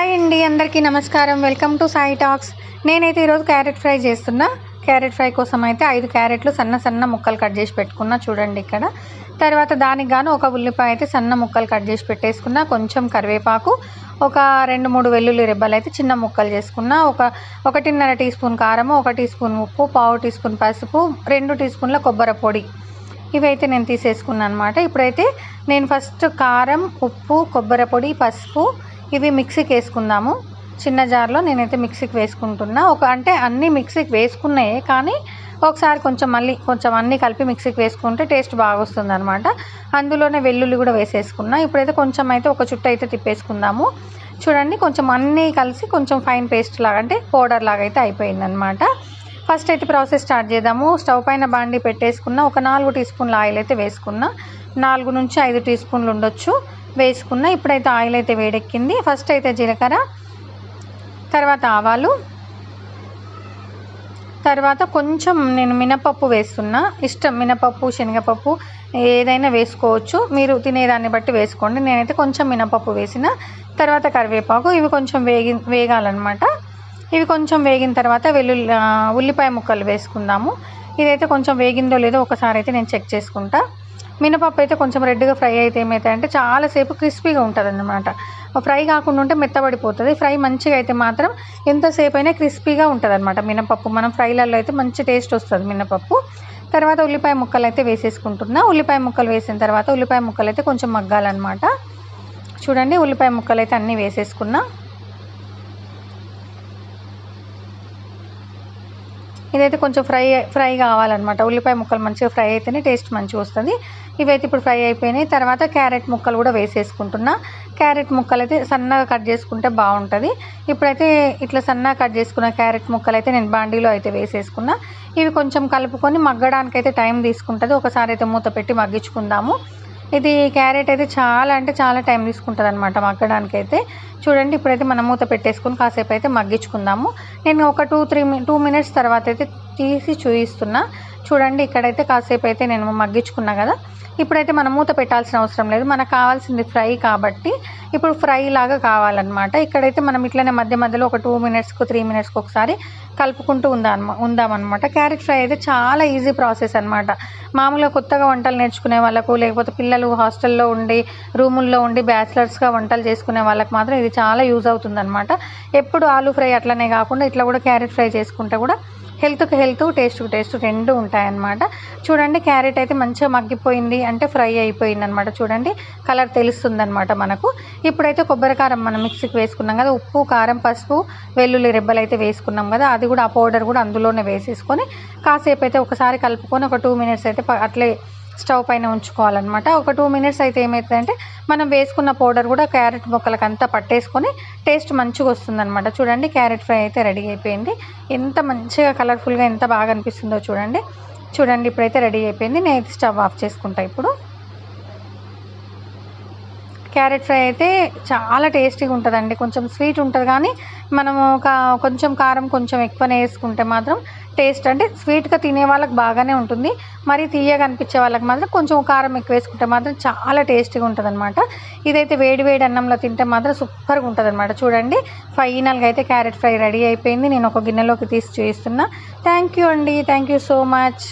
Hi అండి అందరికీ నమస్కారం. Welcome to Sai talks. నేనైతే ఈరోజు క్యారెట్ ఫ్రై చేస్తున్నా. క్యారెట్ ఫ్రై కోసం అయితే ఐదు క్యారెట్లు సన్న సన్న ముక్కలు కట్ చేసి పెట్టుకున్నా చూడండి ఇక్కడ. తర్వాత దానికి గాను ఒక ఉల్లిపాయ అయితే సన్న ముక్కలు కట్ చేసి పెట్టేసుకున్నా కొంచెం కరివేపాకు ఒక రెండు మూడు వెల్లుల్లి రెబ్బలు అయితే చిన్న ముక్కలు చేసుకున్నా ఒక ఒకటిన్నర టీ స్పూన్ కారము ఒక టీ స్పూన్ ఉప్పు పావు టీ స్పూన్ పసుపు రెండు టీ స్పూన్ల కొబ్బరి పొడి. ఇవైతే నేను తీసేసుకున్నాను అనమాట ఇప్పుడైతే నేను ఫస్ట్ కారం ఉప్పు కొబ్బరి పొడి పసుపు ఇవి మిక్సీకి వేసుకుందాము. చిన్న జార్లో నేనైతే మిక్సీకి వేసుకుంటున్నా. ఒక అంటే అన్నీ మిక్సీకి వేసుకున్నాయే కానీ ఒకసారి కొంచెం మళ్ళీ కొంచెం అన్నీ కలిపి మిక్సీకి వేసుకుంటే టేస్ట్ బాగా వస్తుంది అనమాట అందులోనే వెల్లుల్లి కూడా వేసేసుకున్నా. ఇప్పుడైతే కొంచెం అయితే ఒక చుట్ట అయితే తిప్పేసుకుందాము. చూడండి కొంచెం అన్నీ కలిసి కొంచెం ఫైన్ పేస్ట్ లాగా అంటే పౌడర్ లాగా అయితే అయిపోయిందనమాట ఫస్ట్ అయితే ప్రాసెస్ స్టార్ట్ చేద్దాము. స్టవ్ పైన బాండి పెట్టేసుకున్న ఒక నాలుగు టీ స్పూన్ల ఆయిల్ అయితే వేసుకున్న. నాలుగు నుంచి ఐదు టీ స్పూన్లు ఉండొచ్చు. వేసుకున్న ఇప్పుడైతే ఆయిల్ అయితే వేడెక్కింది. ఫస్ట్ అయితే జీలకర్ర తర్వాత ఆవాలు. తర్వాత కొంచెం నేను మినపప్పు వేస్తున్నా. ఇష్టం మినపప్పు శనగపప్పు ఏదైనా వేసుకోవచ్చు. మీరు తినేదాన్ని బట్టి వేసుకోండి. నేనైతే కొంచెం మినపప్పు వేసిన తర్వాత కరివేపాకు. ఇవి కొంచెం వేగి వేగాలన్నమాట. ఇవి కొంచెం వేగిన తర్వాత వెల్లుల్లి ఉల్లిపాయ ముక్కలు వేసుకుందాము. ఇదైతే కొంచెం వేగిందో లేదో ఒకసారి అయితే నేను చెక్ చేసుకుంటా. మినపప్పు అయితే కొంచెం రెడ్గా ఫ్రై అయితే ఏమవుతాయంటే చాలాసేపు క్రిస్పీగా ఉంటుంది అన్నమాట ఫ్రై కాకుండా ఉంటే మెత్తబడిపోతుంది. ఫ్రై మంచిగా అయితే మాత్రం ఎంతసేపు అయినా క్రిస్పీగా ఉంటుంది అనమాట మినపప్పు. మనం ఫ్రైలలో అయితే మంచి టేస్ట్ వస్తుంది మినపప్పు. తర్వాత ఉల్లిపాయ ముక్కలు అయితే వేసేసుకుంటున్నా. ఉల్లిపాయ ముక్కలు వేసిన తర్వాత ఉల్లిపాయ ముక్కలు అయితే కొంచెం మగ్గాలన్నమాట. చూడండి ఉల్లిపాయ ముక్కలు అయితే అన్నీ వేసేసుకున్నా. ఇదైతే కొంచెం ఫ్రై ఫ్రై కావాలన్నమాట. ఉల్లిపాయ ముక్కలు మంచిగా ఫ్రై అయితేనే టేస్ట్ మంచిగా వస్తుంది. ఇవైతే ఇప్పుడు ఫ్రై అయిపోయినాయి. తర్వాత క్యారెట్ ముక్కలు కూడా వేసేసుకుంటున్నా. క్యారెట్ ముక్కలు అయితే సన్నగా కట్ చేసుకుంటే బాగుంటుంది. ఇప్పుడైతే ఇట్లా సన్నగా కట్ చేసుకున్న క్యారెట్ ముక్కలు అయితే నేను బాండీలో అయితే వేసేసుకున్నా. ఇవి కొంచెం కలుపుకొని మగ్గడానికి అయితే టైం తీసుకుంటుంది. ఒకసారి అయితే మూత పెట్టి మగ్గించుకుందాము. ఇది క్యారెట్ అయితే చాలా అంటే చాలా టైం తీసుకుంటుంది అనమాట మగ్గడానికైతే. చూడండి ఇప్పుడైతే మనం మూత పెట్టేసుకుని కాసేపు అయితే మగ్గించుకుందాము. నేను ఒక టూ త్రీ టూ మినిట్స్ తర్వాత అయితే తీసి చూపిస్తున్నా చూడండి ఇక్కడైతే కాసేపు అయితే నేను మగ్గించుకున్నా కదా. ఇప్పుడైతే మనం మూత పెట్టాల్సిన అవసరం లేదు. మనకు కావాల్సింది ఫ్రై కాబట్టి ఇప్పుడు ఫ్రై లాగా కావాలన్నమాట. ఇక్కడైతే మనం ఇట్లనే మధ్య మధ్యలో ఒక టూ మినిట్స్కు త్రీ మినిట్స్కి ఒకసారి కలుపుకుంటూ ఉందా ఉందామన్నమాట. క్యారెట్ ఫ్రై అయితే చాలా ఈజీ ప్రాసెస్ అనమాట మామూలుగా కొత్తగా వంటలు నేర్చుకునే వాళ్ళకు లేకపోతే పిల్లలు హాస్టల్లో ఉండి రూముల్లో ఉండి బ్యాచిలర్స్గా వంటలు చేసుకునే వాళ్ళకి మాత్రం ఇది చాలా యూజ్ అవుతుందన్నమాట. ఎప్పుడు ఆలూ ఫ్రై అట్లనే కాకుండా ఇట్లా కూడా క్యారెట్ ఫ్రై చేసుకుంటే కూడా హెల్త్కి హెల్త్ టేస్ట్కి టేస్ట్ రెండు ఉంటాయన్నమాట. చూడండి క్యారెట్ అయితే మంచిగా మగ్గిపోయింది అంటే ఫ్రై అయిపోయింది అనమాట చూడండి కలర్ తెలుస్తుందనమాట మనకు. ఇప్పుడైతే కొబ్బరి కారం మనం మిక్సీకి వేసుకున్నాం కదా ఉప్పు కారం పసుపు వెల్లుల్లి రెబ్బలు అయితే వేసుకున్నాం కదా అది కూడా ఆ పౌడర్ కూడా అందులోనే వేసేసుకొని కాసేపు అయితే ఒకసారి కలుపుకొని ఒక టూ మినిట్స్ అయితే అట్లే స్టవ్ పైన ఉంచుకోవాలన్నమాట. ఒక టూ మినిట్స్ అయితే ఏమవుతుందంటే మనం వేసుకున్న పౌడర్ కూడా క్యారెట్ ముక్కలకు అంతా పట్టేసుకొని టేస్ట్ మంచిగా వస్తుందన్నమాట. చూడండి క్యారెట్ ఫ్రై అయితే రెడీ అయిపోయింది. ఎంత మంచిగా కలర్ఫుల్గా ఎంత బాగా అనిపిస్తుందో చూడండి. చూడండి ఇప్పుడైతే రెడీ అయిపోయింది. నేను స్టవ్ ఆఫ్ చేసుకుంటా ఇప్పుడు. క్యారెట్ ఫ్రై అయితే చాలా టేస్టీగా ఉంటుందండి. కొంచెం స్వీట్ ఉంటుంది కానీ మనము కొంచెం కారం కొంచెం ఎక్కువనే వేసుకుంటే మాత్రం టేస్ట్ అంటే స్వీట్గా తినే వాళ్ళకి బాగానే ఉంటుంది. మరి తీయగా అనిపించే వాళ్ళకి మాత్రం కొంచెం కారం ఎక్కువ వేసుకుంటే మాత్రం చాలా టేస్టీగా ఉంటుంది అనమాట ఇదైతే వేడి వేడి అన్నంలో తింటే మాత్రం సూపర్గా ఉంటుంది అనమాట చూడండి ఫైనల్గా అయితే క్యారెట్ ఫ్రై రెడీ అయిపోయింది. నేను ఒక గిన్నెలోకి తీసి చూపిస్తున్నా థ్యాంక్ యూ అండి. Thank you so much.